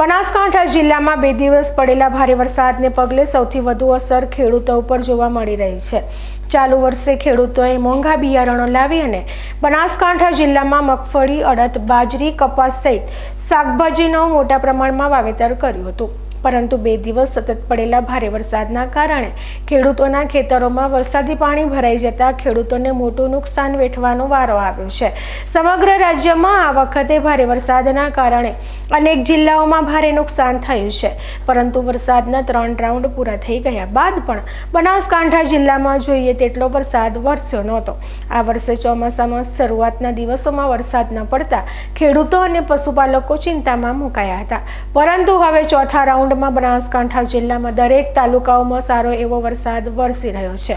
બનાસકાંઠા જિલ્લામાં બે દિવસ પડેલા ભારે વરસાદને પગલે સૌથી વધુ અસર ખેડૂતો ઉપર જોવા મળી રહી છે. ચાલુ વર્ષે ખેડૂતોએ મોંઘા બિયારણો લાવી અને બનાસકાંઠા જિલ્લામાં મગફળી, અડદ, બાજરી, કપાસ સહિત શાકભાજીનું મોટા પ્રમાણમાં વાવેતર કર્યું હતું. પરંતુ બે દિવસ સતત પડેલા ભારે વરસાદના કારણે ખેડૂતોના ખેતરોમાં વરસાદી પાણી ભરાઈ જતા ખેડૂતોને મોટું નુકસાન વેઠવાનો વારો આવ્યો છે. સમગ્ર રાજ્યમાં આ વખતે ભારે વરસાદના કારણે અનેક જિલ્લાઓમાં ભારે નુકસાન થયું છે. પરંતુ વરસાદના ત્રણ રાઉન્ડ પૂરા થઈ ગયા બાદ પણ બનાસકાંઠા જિલ્લામાં જોઈએ તેટલો વરસાદ વરસ્યો નહોતો. આ વર્ષે ચોમાસામાં શરૂઆતના દિવસોમાં વરસાદ ન પડતા ખેડૂતો અને પશુપાલકો ચિંતામાં મુકાયા હતા. પરંતુ હવે ચોથા રાઉન્ડમાં બનાસકાંઠા જિલ્લામાં દરેક તાલુકાઓમાં સારો એવો વરસાદ વરસી રહ્યો છે.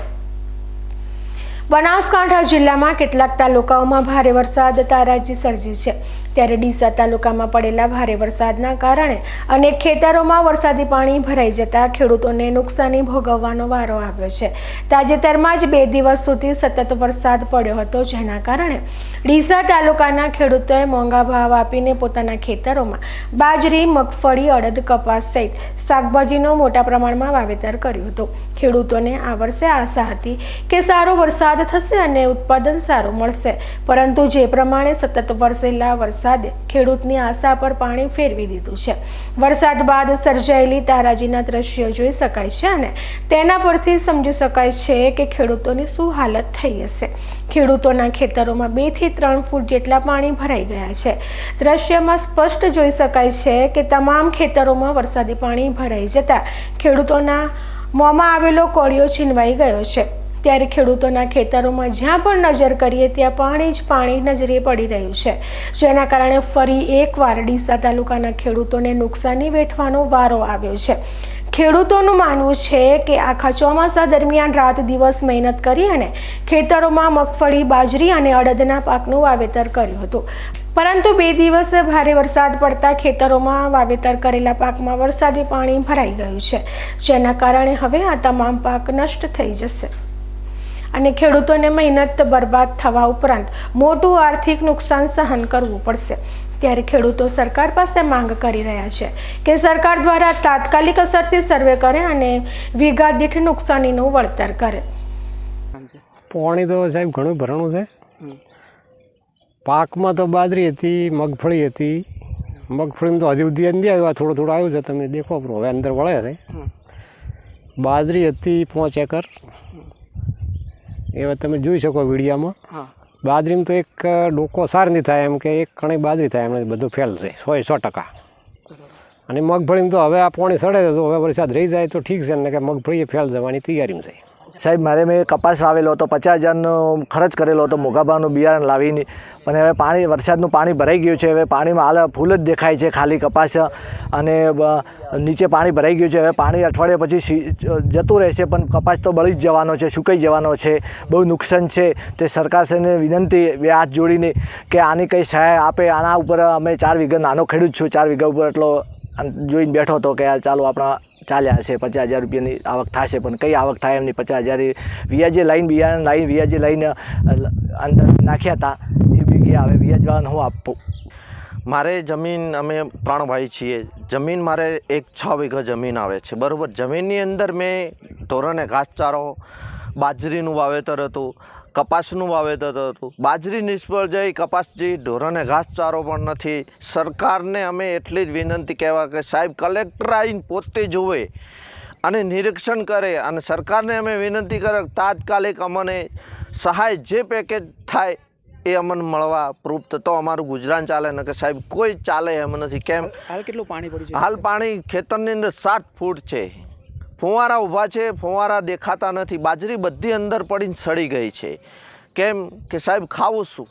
બનાસકાંઠા જિલ્લામાં કેટલાક તાલુકાઓમાં ભારે વરસાદ તારાજી સર્જી છે. ત્યારે ડીસા તાલુકામાં પડેલા ભારે વરસાદના કારણે અનેક ખેતરોમાં વરસાદી પાણી ભરાઈ જતા ખેડૂતોને નુકસાની ભોગવવાનો વારો આવ્યો છે. તાજેતરમાં જ બે દિવસ સુધી સતત વરસાદ પડ્યો હતો, જેના કારણે ડીસા તાલુકાના ખેડૂતોએ મોંઘા ભાવ આપીને પોતાના ખેતરોમાં બાજરી, મગફળી, અડદ, કપાસ સહિત શાકભાજીનો મોટા પ્રમાણમાં વાવેતર કર્યું હતું. ખેડૂતોને આ વર્ષે આશા હતી કે સારો વરસાદ થશે અને ઉત્પાદન સારું મળશે. પરંતુ જે પ્રમાણે સતત વરસેલા વરસાદે ખેડૂતની આશા પર પાણી ફેરવી દીધું છે. વરસાદ બાદ સર્જાયેલી તારાજીના દ્રશ્યો જોઈ શકાય છે અને તેના પરથી સમજી શકાય છે કે ખેડૂતોની શું હાલત થઈ હશે. ખેડૂતોના ખેતરોમાં બેથી ત્રણ ફૂટ જેટલા પાણી ભરાઈ ગયા છે. દ્રશ્યમાં સ્પષ્ટ જોઈ શકાય છે કે તમામ ખેતરોમાં વરસાદી પાણી ભરાઈ જતા ખેડૂતોના મોંમાં આવેલો કોળિયો છીનવાઈ ગયો છે. ત્યારે ખેડૂતોના ખેતરોમાં જ્યાં પણ નજર કરીએ ત્યાં પાણી જ પાણી નજરે પડી રહ્યું છે. જેના કારણે ફરી એકવાર ડીસા તાલુકાના ખેડૂતોને નુકસાની વેઠવાનો વારો આવ્યો છે. ખેડૂતોનું માનવું છે કે આખા ચોમાસા દરમિયાન રાત દિવસ મહેનત કરી અને ખેતરોમાં મગફળી, બાજરી અને અડદના પાકનું વાવેતર કર્યું હતું. પરંતુ બે દિવસ ભારે વરસાદ પડતા ખેતરોમાં વાવેતર કરેલા પાકમાં વરસાદી પાણી ભરાઈ ગયું છે. જેના કારણે હવે આ તમામ પાક નષ્ટ થઈ જશે. અને ખેડૂતોને મહેનત બરબાદ થવા ઉપરાંત મોટું આર્થિક નુકસાન સહન કરવું પડશે. ત્યારે ખેડૂતો સરકાર પાસે માંગ કરી રહ્યા છે કે સરકાર દ્વારા તાત્કાલિક અસરથી સર્વે કરે અને વીઘા દીઠ નુકસાનીનું વળતર કરે. પાણી તો સાહેબ ઘણું ભરણું છે. પાકમાં તો બાજરી હતી મગફળી હતી. મગફળીમાં તો હજી સુધી નથી આવ્યું. થોડું થોડું આવ્યું છે તમે દેખો હવે અંદર વળે છે. બાજરી હતી પાંચ એકર. એવા તમે જોઈ શકો વિડીયામાં. બાજરીમાં તો એક ડોકો સાર નહીં થાય એમ કે એક કણી બાજરી થાય એમ બધું ફેલ છે સો સો ટકા. અને મગફળીમાં તો હવે આ પાણી સડે તો હવે વરસાદ રહી જાય તો ઠીક છે ને કે મગફળી ફેલ જવાની તૈયારીમાં છે. સાહેબ, મારે મેં કપાસ વાવેલો હતો, પચાસ હજારનો ખર્ચ કરેલો હતો, મોઘાભાવનું બિયારણ લાવીને. પણ હવે પાણી, વરસાદનું પાણી ભરાઈ ગયું છે, હવે પાણીમાં હાલ ફૂલ જ દેખાય છે ખાલી કપાસ અને નીચે પાણી ભરાઈ ગયું છે. હવે પાણી અઠવાડિયા પછી જતું રહેશે, પણ કપાસ તો બળી જ જવાનો છે, સુકાઈ જવાનો છે, બહુ નુકસાન છે. તે સરકારશ્રીને વિનંતી, બે હાથ જોડીને કે આની કંઈ સહાય આપે. આના ઉપર અમે ચાર વીઘા નાનો ખેડૂત છું, ચાર વીઘા ઉપર એટલો જોઈને બેઠો હતો કે ચાલો આપણા ચાલ્યા છે પચાસ હજાર રૂપિયાની આવક થશે, પણ કઈ આવક થાય એમની પચાસ હજાર વ્યાજે લાઈન, બિયારણ લાઈન, વ્યાજે લઈને અંદર નાખ્યા હતા, એ બી ગયા. હવે વ્યાજવાળાને હું આપું? મારે જમીન, અમે ત્રણ ભાઈ છીએ. જમીન મારે એક છ વીઘા જમીન આવે છે. બરાબર? જમીનની અંદર મેં ધોરણે ઘાસચારો, બાજરીનું વાવેતર હતું. કપાસનું વાવેતર હતું. બાજરી નિષ્ફળ જઈ કપાસ જે ઢોરોને ઘાસચારો પણ નથી. સરકારને અમે એટલી જ વિનંતી કહેવા કે સાહેબ કલેક્ટર આવીને પોતે જુએ અને નિરીક્ષણ કરે અને સરકારને અમે વિનંતી કરે તાત્કાલિક અમને સહાય જે પેકેજ થાય એ અમને મળવા પ્રૂફ તો અમારું ગુજરાન ચાલે ને કે સાહેબ કોઈ ચાલે એમ નથી. કેમ? હાલ કેટલું પાણી પડ્યું હાલ પાણી ખેતરની અંદર સાત ફૂટ છે. ફુવારા ઊભા છે, ફુવારા દેખાતા નથી, બાજરી બધી અંદર પડીને સડી ગઈ છે. કેમ કે સાહેબ, ખાવું શું?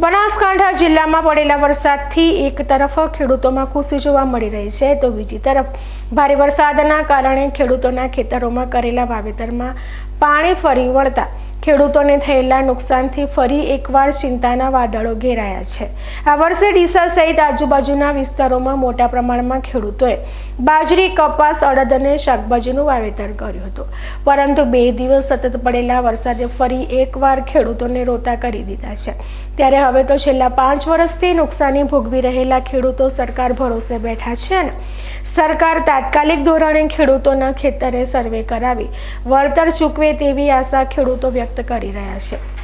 બનાસકાંઠા જિલ્લામાં પડેલા વરસાદથી એક તરફ ખેડૂતોમાં ખુશી જોવા મળી રહી છે, તો બીજી તરફ ભારે વરસાદના કારણે ખેડૂતોના ખેતરોમાં કરેલા વાવેતરમાં પાણી ફરી વળતા ખેડૂતોને થયેલા નુકસાનથી ફરી એકવાર ચિંતાના વાદળો ઘેરાયા છે. આ વર્ષે ડીસા સહિત આજુબાજુના વિસ્તારોમાં મોટા પ્રમાણમાં ખેડૂતોએ બાજરી, કપાસ, અડદ અને શાકભાજીનું વાવેતર કર્યું હતું. પરંતુ બે દિવસ સતત પડેલા વરસાદે ફરી એકવાર ખેડૂતોને રોતા કરી દીધા છે. ત્યારે હવે તો છેલ્લા પાંચ વર્ષથી નુકસાની ભોગવી રહેલા ખેડૂતો સરકાર ભરોસે બેઠા છે અને સરકાર તાત્કાલિક ધોરણે ખેડૂતોના ખેતરે સર્વે કરાવી વળતર ચૂકવે તેવી આશા ખેડૂતો વ્યક્ત કરી રહ્યા છે.